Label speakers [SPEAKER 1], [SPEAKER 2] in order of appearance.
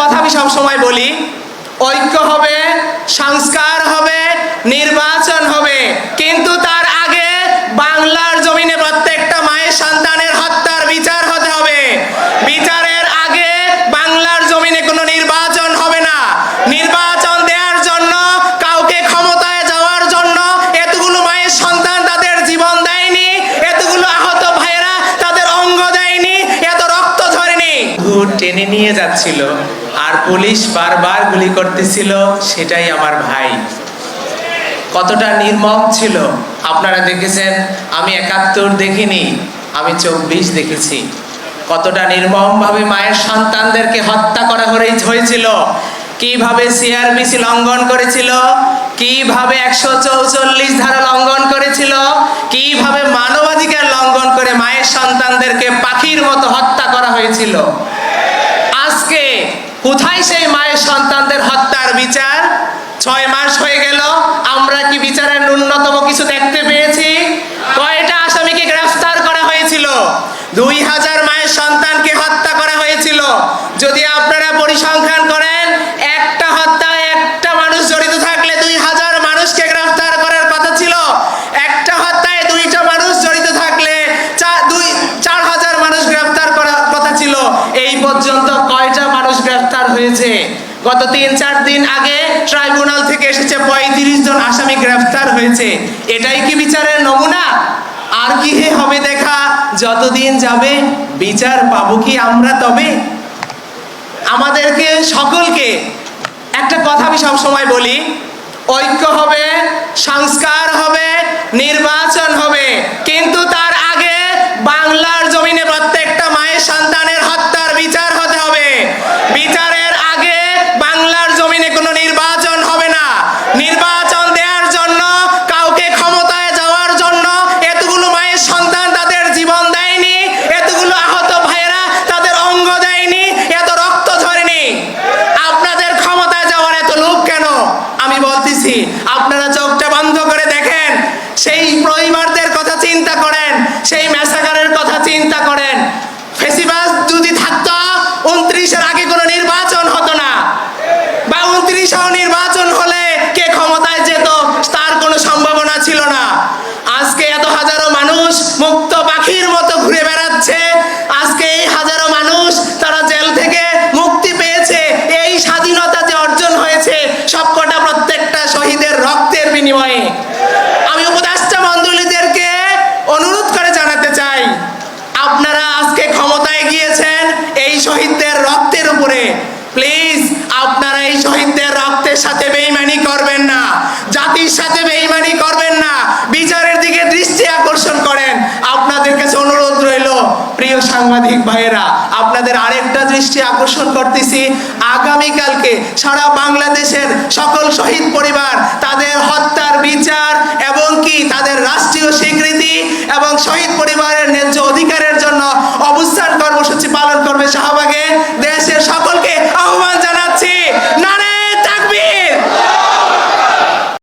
[SPEAKER 1] কথা আমি সবসময় বলি ঐক্য হবে সংস্কার হবে নির্বাচন হবে। ঝরেনি টেনে নিয়ে যাচ্ছিল আর পুলিশ বারবার গুলি করতেছিল, সেটাই আমার ভাই। কতটা নির্মম ছিল, আপনারা দেখেছেন, আমি একাত্তর দেখিনি, আমি চব্বিশ দেখেছি। কতটা নির্মমভাবে মায়ের সন্তানদেরকে হত্যা করা হয়ে- হয়েছিল, কীভাবে সিআরবিসি লঙ্ঘন করেছিল, কীভাবে একশো চৌচল্লিশ ধারা লঙ্ঘন করেছিল, কীভাবে মানবাধিকার লঙ্ঘন করে মায়ের সন্তানদেরকে পাখির মতো হত্যা করা হয়েছিল। কোথায় সেই মায়ের সন্তানদের হত্যার বিচার? ছয় মাস হয়ে গেল, আমরা কি বিচারের ন্যূনতম কিছু দেখতে পেয়েছি? কয়টা আসামিকে গ্রেফতার করা হয়েছিল? দুই হাজার মায়ের সন্তানকে হত্যা করা হয়েছিল। যদি আপনারা পরিসংখ্যান করেন একটা হত্যায় একটা মানুষ জড়িত থাকলে দুই হাজার মানুষকে গ্রেফতার করার কথা ছিল একটা হত্যায় দুইটা মানুষ জড়িত থাকলে চার দুই চার হাজার মানুষ গ্রেফতার করার কথা ছিল এই পর্যন্ত কয়টা মানুষ গ্রেফতার হয়েছে। গত তিন, চার দিন আগে ট্রাইব্যুনাল থেকে এসেছে পঁয়ত্রিশ জন আসামি গ্রেফতার হয়েছে। এটাই কি বিচারের নমুনা? আর কি হবে দেখা? যতদিন যাবে বিচার পাবো কি আমরা তবে? আমাদেরকে, সকলকে একটা কথা আমি সবসময় বলি, ঐক্য হবে, সংস্কার হবে, নির্বাচন হবে। সবকটা প্রত্যেকটা শহীদের রক্তের বিনিময়ে আমি উপদেষ্টা মন্ডলীদেরকে অনুরোধ করে জানাতে চাই, আপনারা আজকে ক্ষমতায় গিয়েছেন এই শহীদদের রক্তের উপরে। প্লিজ, আপনারা এই শহীদদের রক্তের সাথে বেইমানি করবেন না, জাতির সাথে বেইমানি করবেন না, বিচারের দিকে দৃষ্টি আকর্ষণ করেন। আপনাদের কাছে অনুরোধ রইল, প্রিয় সাংবাদিক ভাইয়েরা দৃষ্টি আকর্ষণ করতেছি। আগামীকালকে সারা বাংলাদেশের সকল শহীদ পরিবার তাদের হত্যার বিচার এবং কি তাদের রাষ্ট্রীয় স্বীকৃতি